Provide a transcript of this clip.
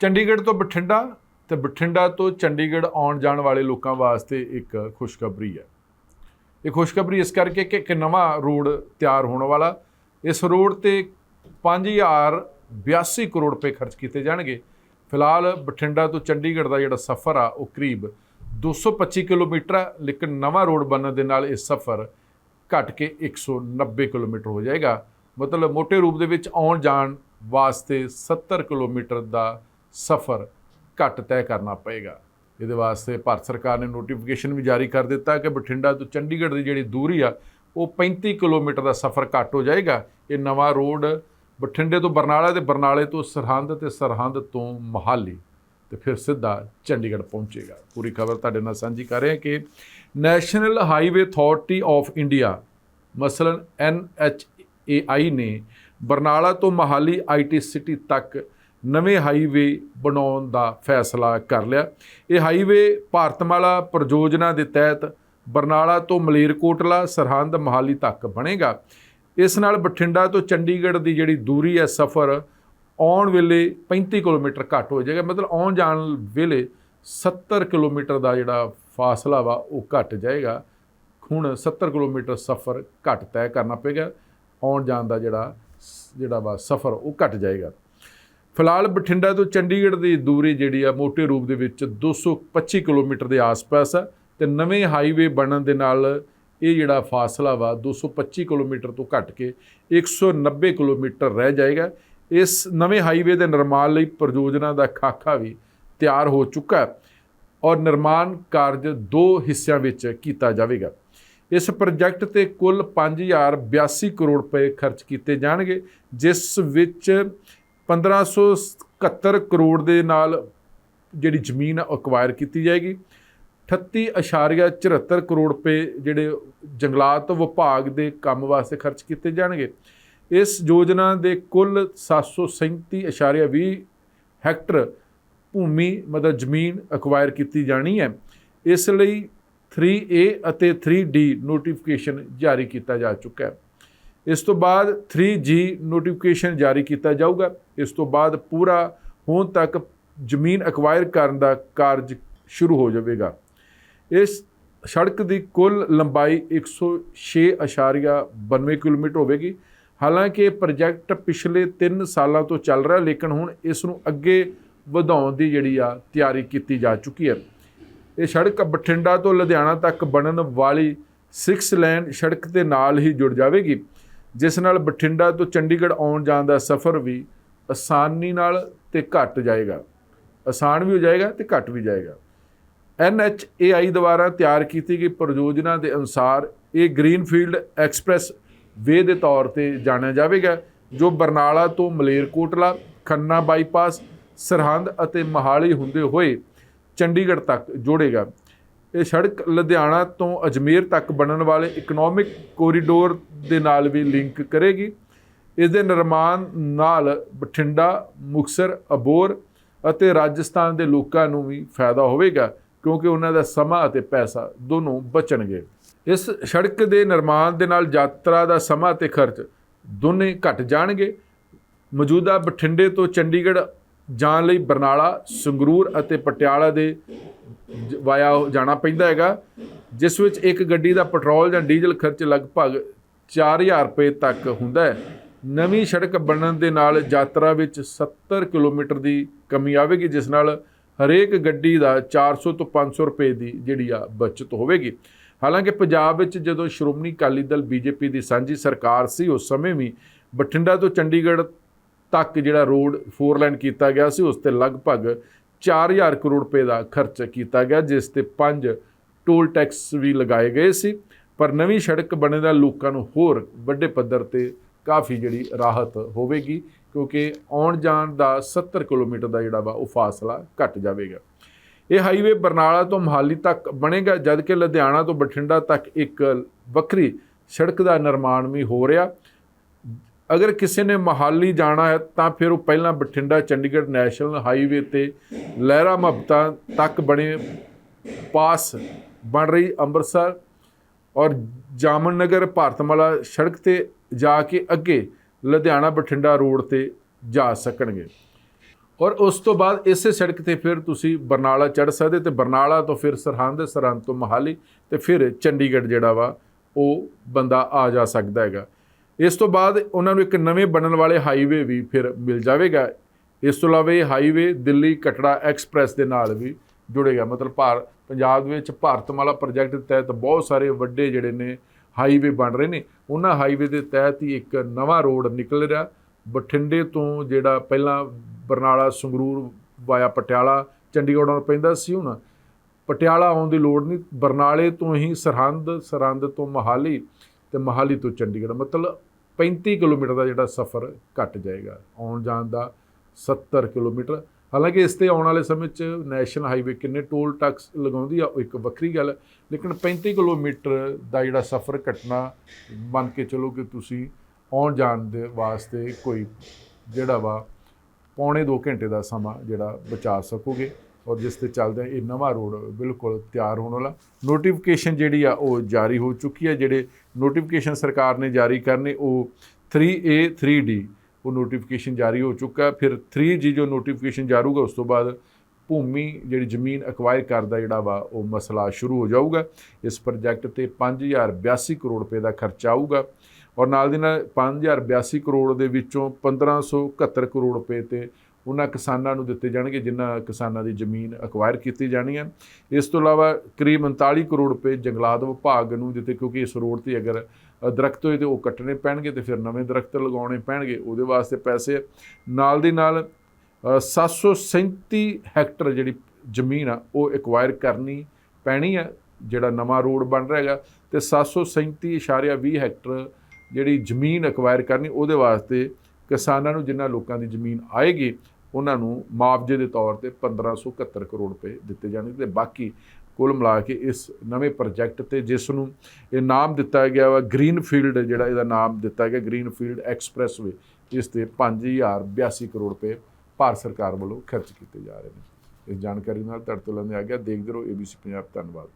ਚੰਡੀਗੜ੍ਹ ਤੋਂ ਬਠਿੰਡਾ ਤੇ ਬਠਿੰਡਾ ਤੋਂ ਚੰਡੀਗੜ੍ਹ ਆਉਣ ਜਾਣ ਵਾਲੇ ਲੋਕਾਂ ਵਾਸਤੇ ਇੱਕ ਖੁਸ਼ਖਬਰੀ ਹੈ। ਇਹ ਖੁਸ਼ਖਬਰੀ ਇਸ ਕਰਕੇ ਕਿ ਇੱਕ ਨਵਾਂ ਰੋਡ ਤਿਆਰ ਹੋਣ ਵਾਲਾ, ਇਸ ਰੋਡ ਤੇ 5082 ਕਰੋੜ ਰੁਪਏ ਖਰਚ ਕੀਤੇ ਜਾਣਗੇ। ਫਿਲਹਾਲ ਬਠਿੰਡਾ ਤੋਂ ਚੰਡੀਗੜ੍ਹ ਦਾ ਜਿਹੜਾ ਸਫ਼ਰ ਆ, ਉਹ ਕਰੀਬ 225 ਕਿਲੋਮੀਟਰ ਹੈ ਲੇਕਿਨ ਨਵਾਂ ਰੋਡ ਬਣਨ ਦੇ ਨਾਲ ਇਹ ਸਫ਼ਰ ਘਟ ਕੇ 190 ਕਿਲੋਮੀਟਰ ਹੋ ਜਾਏਗਾ। ਮਤਲਬ ਮੋٹے ਰੂਪ ਦੇ ਵਿੱਚ ਆਉਣ ਜਾਣ ਵਾਸਤੇ 70 ਕਿਲੋਮੀਟਰ ਦਾ ਸਫ਼ਰ ਘੱਟ ਤੈਅ ਕਰਨਾ ਪਏਗਾ। ਇਹਦੇ ਵਾਸਤੇ ਭਾਰਤ ਸਰਕਾਰ ਨੇ ਨੋਟੀਫਿਕੇਸ਼ਨ ਵੀ ਜਾਰੀ ਕਰ ਦਿੱਤਾ ਕਿ ਬਠਿੰਡਾ ਤੋਂ ਚੰਡੀਗੜ੍ਹ ਦੀ ਜਿਹੜੀ ਦੂਰੀ ਆ, ਉਹ 35 ਕਿਲੋਮੀਟਰ ਦਾ ਸਫ਼ਰ ਘੱਟ ਹੋ ਜਾਏਗਾ। ਇਹ ਨਵਾਂ ਰੋਡ ਬਠਿੰਡੇ ਤੋਂ ਬਰਨਾਲਾ ਤੇ ਬਰਨਾਲੇ ਤੋਂ ਸਰਹੰਦ ਤੇ ਸਰਹੰਦ ਤੋਂ ਮਹਾਲੀ ਤੇ ਫਿਰ ਸਿੱਧਾ ਚੰਡੀਗੜ੍ਹ ਪਹੁੰਚੇਗਾ। ਪੂਰੀ ਖਬਰ ਤੁਹਾਡੇ ਨਾਲ ਸਾਂਝੀ ਕਰ ਰਹੇ ਹਾਂ ਕਿ national highway authority of India ਮਸਲਨ NHAI ਨੇ ਬਰਨਾਲਾ ਤੋਂ ਮਹਾਲੀ ਆਈਟੀ ਸਿਟੀ ਤੱਕ ਨਵੇਂ ਹਾਈਵੇ ਬਣਾਉਣ ਦਾ ਫੈਸਲਾ ਕਰ ਲਿਆ। ਇਹ ਹਾਈਵੇ ਭਾਰਤਮਾਲਾ ਪ੍ਰਯੋਜਨਾ ਦੇ ਤਹਿਤ ਬਰਨਾਲਾ ਤੋਂ ਮਲੇਰਕੋਟਲਾ, ਸਰਹੰਦ, ਮਹਾਲੀ ਤੱਕ ਬਣੇਗਾ। ਇਸ ਨਾਲ ਬਠਿੰਡਾ ਤੋਂ ਚੰਡੀਗੜ੍ਹ ਦੀ ਜਿਹੜੀ ਦੂਰੀ ਹੈ ਸਫ਼ਰ ਆਉਣ ਵੇਲੇ 35 ਕਿਲੋਮੀਟਰ ਘੱਟ ਹੋ ਜਾਏਗਾ। ਮਤਲਬ ਆਉਣ ਜਾਣ ਵੇਲੇ 70 ਕਿਲੋਮੀਟਰ ਦਾ ਜਿਹੜਾ ਫਾਸਲਾ ਵਾ ਉਹ ਘੱਟ ਜਾਏਗਾ। ਹੁਣ 70 ਕਿਲੋਮੀਟਰ ਸਫ਼ਰ ਘੱਟ ਤੈਅ ਕਰਨਾ ਪਏਗਾ। ਆਉਣ ਜਾਣ ਦਾ ਜਿਹੜਾ ਜਿਹੜਾ ਵਾ ਸਫ਼ਰ ਉਹ ਘੱਟ ਜਾਏਗਾ। ਫਿਲਹਾਲ ਬਠਿੰਡਾ ਤੋਂ ਚੰਡੀਗੜ੍ਹ ਦੀ ਦੂਰੀ ਜਿਹੜੀ ਆ ਮੋਟੇ ਰੂਪ ਦੇ ਵਿੱਚ 225 ਕਿਲੋਮੀਟਰ ਦੇ ਆਸ-ਪਾਸ ਆ ਤੇ ਨਵੇਂ ਹਾਈਵੇ ਬਣਨ ਦੇ ਨਾਲ ਇਹ ਜਿਹੜਾ ਫਾਸਲਾ ਵਾ 225 ਕਿਲੋਮੀਟਰ ਤੋਂ ਘੱਟ ਕੇ 190 ਕਿਲੋਮੀਟਰ ਰਹਿ ਜਾਏਗਾ। ਇਸ ਨਵੇਂ ਹਾਈਵੇ ਦੇ ਨਿਰਮਾਣ ਲਈ ਪ੍ਰਯੋਜਨਾ ਦਾ ਖਾਕਾ ਵੀ ਤਿਆਰ ਹੋ ਚੁੱਕਾ ਹੈ ਔਰ ਨਿਰਮਾਣ ਕਾਰਜ ਦੋ ਹਿੱਸਿਆਂ ਵਿੱਚ ਕੀਤਾ ਜਾਵੇਗਾ। ਇਸ ਪ੍ਰੋਜੈਕਟ ਤੇ ਕੁੱਲ 5082 ਕਰੋੜ ਰੁਪਏ ਖਰਚ ਕੀਤੇ ਜਾਣਗੇ, ਜਿਸ ਵਿੱਚ 1571 ਕਰੋੜ ਦੇ ਨਾਲ ਜਿਹੜੀ ਜ਼ਮੀਨ ਅਕਵਾਇਰ ਕੀਤੀ ਜਾਏਗੀ। 38.74 ਕਰੋੜ ਰੁਪਏ ਜਿਹੜੇ ਜੰਗਲਾਤ ਵਿਭਾਗ ਦੇ ਕੰਮ ਵਾਸਤੇ ਖਰਚ ਕੀਤੇ ਜਾਣਗੇ। ਇਸ ਯੋਜਨਾ ਦੇ ਕੁੱਲ 737.20 ਹੈਕਟਰ ਭੂਮੀ, ਮਤਲਬ ਜ਼ਮੀਨ ਅਕਵਾਇਰ ਕੀਤੀ ਜਾਣੀ ਹੈ। ਇਸ ਲਈ 3A ਅਤੇ 3D ਨੋਟੀਫਿਕੇਸ਼ਨ ਜਾਰੀ ਕੀਤਾ ਜਾ ਚੁੱਕਾ ਹੈ। ਇਸ ਤੋਂ ਬਾਅਦ 3G ਨੋਟੀਫਿਕੇਸ਼ਨ ਜਾਰੀ ਕੀਤਾ ਜਾਊਗਾ। ਇਸ ਤੋਂ ਬਾਅਦ ਪੂਰਾ ਹੋਣ ਤੱਕ ਜ਼ਮੀਨ ਅਕਵਾਇਰ ਕਰਨ ਦਾ ਕਾਰਜ ਸ਼ੁਰੂ ਹੋ ਜਾਵੇਗਾ। ਇਸ ਸੜਕ ਦੀ ਕੁੱਲ ਲੰਬਾਈ 106.92 ਕਿਲੋਮੀਟਰ ਹੋਵੇਗੀ। ਹਾਲਾਂਕਿ ਇਹ ਪ੍ਰੋਜੈਕਟ ਪਿਛਲੇ 3 ਸਾਲਾਂ ਤੋਂ ਚੱਲ ਰਿਹਾ, ਲੇਕਿਨ ਹੁਣ ਇਸ ਨੂੰ ਅੱਗੇ ਵਧਾਉਣ ਦੀ ਜਿਹੜੀ ਆ ਤਿਆਰੀ ਕੀਤੀ ਜਾ ਚੁੱਕੀ ਹੈ। ਇਹ ਸੜਕ ਬਠਿੰਡਾ ਤੋਂ ਲੁਧਿਆਣਾ ਤੱਕ ਬਣਨ ਵਾਲੀ 6 ਲੇਨ ਸੜਕ ਦੇ ਨਾਲ ਹੀ ਜੁੜ ਜਾਵੇਗੀ। ਜਿਸ ਨਾਲ ਬਠਿੰਡਾ ਤੋਂ ਚੰਡੀਗੜ੍ਹ ਆਉਣ ਜਾਣ ਦਾ ਸਫ਼ਰ ਵੀ ਆਸਾਨੀ ਨਾਲ ਤੇ ਘੱਟ ਜਾਏਗਾ। ਆਸਾਨ ਵੀ ਹੋ ਜਾਏਗਾ ਤੇ ਘੱਟ ਵੀ ਜਾਏਗਾ। NHAI ਦੁਆਰਾ ਤਿਆਰ ਕੀਤੀ ਗਈ ਪ੍ਰਯੋਜਨਾ ਦੇ ਅਨੁਸਾਰ ਇਹ ਗ੍ਰੀਨਫੀਲਡ ਐਕਸਪ੍ਰੈਸ ਵੇ ਦੇ ਤੌਰ ਤੇ ਜਾਣਿਆ ਜਾਵੇਗਾ, ਜੋ ਬਰਨਾਲਾ ਤੋਂ ਮਲੇਰਕੋਟਲਾ, ਖੰਨਾ ਬਾਈਪਾਸ, ਸਰਹੰਦ ਅਤੇ ਮਹਾਲੀ ਹੁੰਦੇ ਹੋਏ ਚੰਡੀਗੜ੍ਹ ਤੱਕ ਜੋੜੇਗਾ। ਇਹ ਸੜਕ ਲੁਧਿਆਣਾ ਤੋਂ ਅਜਮੇਰ ਤੱਕ ਬਣਨ ਵਾਲੇ ਇਕਨੋਮਿਕ ਕੋਰੀਡੋਰ ਦੇ ਨਾਲ ਵੀ ਲਿੰਕ ਕਰੇਗੀ। ਇਸ ਦੇ ਨਿਰਮਾਣ ਨਾਲ ਬਠਿੰਡਾ ਮੁਕਸਰ ਅਬੋਰ ਅਤੇ ਰਾਜਸਥਾਨ ਦੇ ਲੋਕਾਂ ਨੂੰ ਵੀ ਫਾਇਦਾ ਹੋਵੇਗਾ, ਕਿਉਂਕਿ ਉਹਨਾਂ ਦਾ ਸਮਾਂ ਅਤੇ ਪੈਸਾ ਦੋਨੋਂ ਬਚਣਗੇ। ਇਸ ਸੜਕ ਦੇ ਨਿਰਮਾਣ ਦੇ ਨਾਲ ਯਾਤਰਾ ਦਾ ਸਮਾਂ ਤੇ ਖਰਚ ਦੋਨੇ ਘਟ ਜਾਣਗੇ। ਮੌਜੂਦਾ ਬਠਿੰਡੇ ਤੋਂ ਚੰਡੀਗੜ੍ਹ ਜਾਣ ਲਈ ਬਰਨਾਲਾ, ਸੰਗਰੂਰ ਅਤੇ ਪਟਿਆਲਾ ਦੇ ਜ- ਵਾਇਆ ਜਾਣਾ ਪੈਂਦਾ ਹੈਗਾ, ਜਿਸ ਵਿੱਚ ਇੱਕ ਗੱਡੀ ਦਾ ਪੈਟਰੋਲ ਜਾਂ ਡੀਜ਼ਲ ਖਰਚ ਲਗਭਗ 4000 ਰੁਪਏ ਤੱਕ ਹੁੰਦਾ ਹੈ। ਨਵੀਂ ਸੜਕ ਬਣਨ ਦੇ ਨਾਲ ਯਾਤਰਾ ਵਿੱਚ 70 ਕਿਲੋਮੀਟਰ ਦੀ ਕਮੀ ਆਵੇਗੀ, ਜਿਸ ਨਾਲ ਹਰੇਕ ਗੱਡੀ ਦਾ 400 ਤੋਂ 500 ਰੁਪਏ ਦੀ ਜਿਹੜੀ ਆ ਬਚਤ ਹੋਵੇਗੀ। ਹਾਲਾਂਕਿ ਪੰਜਾਬ ਵਿੱਚ ਜਦੋਂ ਸ਼੍ਰੋਮਣੀ ਅਕਾਲੀ ਦਲ, ਬੀਜੇਪੀ ਦੀ ਸਾਂਝੀ ਸਰਕਾਰ ਸੀ, ਉਸ ਸਮੇਂ ਵੀ ਬਠਿੰਡਾ ਤੋਂ ਚੰਡੀਗੜ੍ਹ ਤੱਕ ਜਿਹੜਾ ਰੋਡ ਫੋਰ ਲਾਈਨ ਕੀਤਾ ਗਿਆ ਸੀ, ਉਸ ਤੇ ਲਗਭਗ 4000 ਕਰੋੜ ਰੁਪਏ ਦਾ ਖਰਚ ਕੀਤਾ ਗਿਆ, ਜਿਸ ਤੇ ਪੰਜ ਟੋਲ ਟੈਕਸ ਵੀ ਲਗਾਏ ਗਏ ਸੀ। ਪਰ ਨਵੀਂ ਸੜਕ ਬਣਨ ਦਾ ਲੋਕਾਂ ਨੂੰ ਹੋਰ ਵੱਡੇ ਪੱਧਰ ਤੇ ਕਾਫੀ ਜਿਹੜੀ ਰਾਹਤ ਹੋਵੇਗੀ, ਕਿਉਂਕਿ ਆਉਣ ਜਾਣ ਦਾ 70 ਕਿਲੋਮੀਟਰ ਦਾ ਜਿਹੜਾ ਵਾ, ਉਹ ਫਾਸਲਾ ਘਟ ਜਾਵੇਗਾ। ਇਹ ਹਾਈਵੇ ਬਰਨਾਲਾ ਤੋਂ ਮਹਾਲੀ ਤੱਕ ਬਣੇਗਾ, ਜਦਕਿ ਲੁਧਿਆਣਾ ਤੋਂ ਬਠਿੰਡਾ ਤੱਕ ਇੱਕ ਵੱਖਰੀ ਸੜਕ ਦਾ ਨਿਰਮਾਣ ਵੀ ਹੋ ਰਿਹਾ। ਅਗਰ ਕਿਸੇ ਨੇ ਮਹਾਲੀ ਜਾਣਾ ਹੈ, ਤਾਂ ਫਿਰ ਉਹ ਪਹਿਲਾਂ ਬਠਿੰਡਾ, ਚੰਡੀਗੜ੍ਹ ਨੈਸ਼ਨਲ ਹਾਈਵੇ ਤੇ ਲਹਿਰਾ ਮੁਹੱਬਤਾਂ ਤੱਕ ਬਣੇ ਪਾਸ ਬਣ ਰਹੀ ਅੰਮ੍ਰਿਤਸਰ ਔਰ ਜਾਮਨ ਨਗਰ ਭਾਰਤਮਾਲਾ ਸੜਕ ਤੇ ਜਾ ਕੇ ਅੱਗੇ ਲੁਧਿਆਣਾ ਬਠਿੰਡਾ ਰੋਡ ਤੇ ਜਾ ਸਕਣਗੇ। ਔਰ ਉਸ ਤੋਂ ਬਾਅਦ ਇਸੇ ਸੜਕ ਤੇ ਫਿਰ ਤੁਸੀਂ ਬਰਨਾਲਾ ਚੜ ਸਕਦੇ ਤੇ ਬਰਨਾਲਾ ਤੋਂ ਫਿਰ ਸਰਹੰਦ ਸਰਹੰਦ ਤੋਂ ਮਹਾਲੀ ਤੇ ਫਿਰ ਚੰਡੀਗੜ੍ਹ ਜਿਹੜਾ ਵਾ, ਉਹ ਬੰਦਾ ਆ ਜਾ ਸਕਦਾ ਹੈਗਾ। ਇਸ ਤੋਂ ਬਾਅਦ ਉਹਨਾਂ ਨੂੰ ਇੱਕ ਨਵੇਂ ਬਣਨ ਵਾਲੇ ਹਾਈਵੇ ਵੀ ਫਿਰ ਮਿਲ ਜਾਵੇਗਾ। ਇਸ ਤੋਂ ਇਲਾਵਾ ਇਹ ਹਾਈਵੇ ਦਿੱਲੀ ਕਟੜਾ ਐਕਸਪ੍ਰੈਸ ਦੇ ਨਾਲ ਵੀ ਜੁੜੇਗਾ। ਮਤਲਬ ਭਾਰ ਪੰਜਾਬ ਵਿੱਚ ਭਾਰਤਮਾਲਾ ਪ੍ਰੋਜੈਕਟ ਦੇ ਤਹਿਤ ਬਹੁਤ ਸਾਰੇ ਵੱਡੇ ਜਿਹੜੇ ਨੇ ਹਾਈਵੇ ਬਣ ਰਹੇ ਨੇ। ਉਹਨਾਂ ਹਾਈਵੇ ਦੇ ਤਹਿਤ ਹੀ ਇੱਕ ਨਵਾਂ ਰੋਡ ਨਿਕਲ ਰਿਹਾ। ਬਠਿੰਡੇ ਤੋਂ ਜਿਹੜਾ ਪਹਿਲਾਂ ਬਰਨਾਲਾ, ਸੰਗਰੂਰ ਵਾਇਆ ਪਟਿਆਲਾ, ਚੰਡੀਗੜ੍ਹ ਨਾਲ ਪੈਂਦਾ ਸੀ ਹੁਣ। ਪਟਿਆਲਾ ਆਉਣ ਦੀ ਲੋੜ ਨਹੀਂ। ਬਰਨਾਲੇ ਤੋਂ ਹੀ ਸਰਹੰਦ ਸਰਹੰਦ ਤੋਂ ਮਹਾਲੀ ਤੇ ਮਹਾਲੀ ਤੋਂ ਚੰਡੀਗੜ੍ਹ। ਮਤਲਬ 35 ਕਿਲੋਮੀਟਰ ਦਾ ਜਿਹੜਾ ਸਫ਼ਰ ਘਟ ਜਾਏਗਾ, ਆਉਣ ਜਾਣ ਦਾ 70 ਕਿਲੋਮੀਟਰ। ਹਾਲਾਂਕਿ ਇਸ ਤੇ ਆਉਣ ਵਾਲੇ ਸਮੇਂ 'ਚ ਨੈਸ਼ਨਲ ਹਾਈਵੇ ਕਿੰਨੇ ਟੋਲ ਟੈਕਸ ਲਗਾਉਂਦੀ ਆ, ਉਹ ਇੱਕ ਵੱਖਰੀ ਗੱਲ। ਹੈ ਲੇਕਿਨ 35 ਕਿਲੋਮੀਟਰ ਦਾ ਜਿਹੜਾ ਸਫ਼ਰ ਘਟਣਾ ਮੰਨ ਕੇ ਚਲੋ ਕਿ ਤੁਸੀਂ ਆਉਣ ਜਾਣ ਦੇ ਵਾਸਤੇ ਕੋਈ ਜਿਹੜਾ ਵਾ ਪੌਣੇ 2 ਘੰਟੇ ਦਾ ਸਮਾਂ ਜਿਹੜਾ ਬਚਾ ਸਕੋਗੇ। ਔਰ ਜਿਸ ਤੇ ਚੱਲਦੇ ਇਹ ਨਵਾਂ ਰੋਡ ਬਿਲਕੁਲ ਤਿਆਰ ਹੋਣ ਵਾਲਾ ਨੋਟੀਫਿਕੇਸ਼ਨ ਜਿਹੜੀ ਆ ਉਹ ਜਾਰੀ ਹੋ ਚੁੱਕੀ ਹੈ ਜਿਹੜੇ ਨੋਟੀਫਿਕੇਸ਼ਨ ਸਰਕਾਰ ਨੇ ਜਾਰੀ ਕਰਨੇ, ਉਹ 3A 3D ਉਹ ਨੋਟੀਫਿਕੇਸ਼ਨ ਜਾਰੀ ਹੋ ਚੁੱਕਾ ਹੈ। ਫਿਰ 3G ਜੋ ਨੋਟੀਫਿਕੇਸ਼ਨ ਜਾਰੂਗਾ, ਉਸ ਤੋਂ ਬਾਅਦ ਭੂਮੀ ਜਿਹੜੀ ਜ਼ਮੀਨ ਅਕਵਾਇਰ ਕਰਦਾ ਜਿਹੜਾ ਵਾ, ਉਹ ਮਸਲਾ ਸ਼ੁਰੂ ਹੋ ਜਾਊਗਾ ਇਸ ਪ੍ਰੋਜੈਕਟ ਤੇ 5082 ਕਰੋੜ ਰੁਪਏ ਦਾ ਖਰਚਾ ਆਊਗਾ ਔਰ ਨਾਲ ਦੀ ਨਾਲ 5082 ਕਰੋੜ ਦੇ ਵਿੱਚੋਂ 1571 ਕਰੋੜ ਰੁਪਏ ਤੇ ਉਹਨਾਂ ਕਿਸਾਨਾਂ ਨੂੰ ਦਿੱਤੇ ਜਾਣਗੇ ਜਿਨ੍ਹਾਂ ਕਿਸਾਨਾਂ ਦੀ ਜ਼ਮੀਨ ਅਕਵਾਇਰ ਕੀਤੀ ਜਾਣੀ ਹੈ। ਇਸ ਤੋਂ ਇਲਾਵਾ ਕਰੀਬ 39 ਕਰੋੜ ਰੁਪਏ ਜੰਗਲਾਤ ਵਿਭਾਗ ਨੂੰ ਦਿੱਤੇ ਕਿਉਂਕਿ ਇਸ ਰੋਡ ਤੇ ਅਗਰ ਅ, ਦਰਖਤ ਹੋਏ ਤੇ ਉਹ ਕੱਟਣੇ ਪੈਣਗੇ ਤੇ ਫਿਰ ਨਵੇਂ ਦਰਖਤ ਲਗਾਉਣੇ ਪੈਣਗੇ ਉਹਦੇ ਵਾਸਤੇ ਪੈਸੇ ਨਾਲ ਦੀ ਨਾਲ ਅ, 737 ਹੈਕਟਰ ਜਿਹੜੀ ਜ਼ਮੀਨ ਆ ਉਹ ਐਕਵਾਇਰ ਕਰਨੀ ਪੈਣੀ ਆ ਜਿਹੜਾ ਨਵਾਂ ਰੋਡ ਬਣ ਰਿਹਾ ਹੈਗਾ। ਤੇ 737.20 ਹੈਕਟਰ ਜਿਹੜੀ ਜ਼ਮੀਨ ਐਕਵਾਇਰ ਕਰਨੀ ਉਹਦੇ ਵਾਸਤੇ ਕਿਸਾਨਾਂ ਨੂੰ ਜਿਨ੍ਹਾਂ ਲੋਕਾਂ ਦੀ ਜ਼ਮੀਨ ਆਏਗੀ ਉਹਨਾਂ ਨੂੰ ਮੁਆਵਜ਼ੇ ਦੇ ਤੌਰ ਤੇ 1571 ਕਰੋੜ ਰੁਪਏ ਦਿੱਤੇ ਜਾਣਗੇ ਤੇ ਬਾਕੀ ਕੁੱਲ ਮਿਲਾ ਕੇ ਇਸ ਨਵੇਂ ਪ੍ਰੋਜੈਕਟ ਤੇ ਜਿਸ ਨੂੰ ਇਹ ਨਾਮ ਦਿੱਤਾ ਗਿਆ ਵਾ ਗ੍ਰੀਨ ਫੀਲਡ ਜਿਹੜਾ ਇਹਦਾ ਨਾਮ ਦਿੱਤਾ ਗਿਆ ਗ੍ਰੀਨ ਫੀਲਡ ਐਕਸਪ੍ਰੈਸਵੇ ਇਸ ਤੇ 5082 ਕਰੋੜ ਰੁਪਏ ਭਾਰਤ ਸਰਕਾਰ ਵੱਲੋਂ ਖਰਚ ਕੀਤੇ ਜਾ ਰਹੇ ਨੇ। ਇਸ ਜਾਣਕਾਰੀ ਨਾਲ ਤੁਹਾਡੇ ਤੋਂ ਲੈਂਦੇ ਆ ਗਿਆ, ਦੇਖਦੇ ਰਹੋ ABC ਪੰਜਾਬ ਧੰਨਵਾਦ।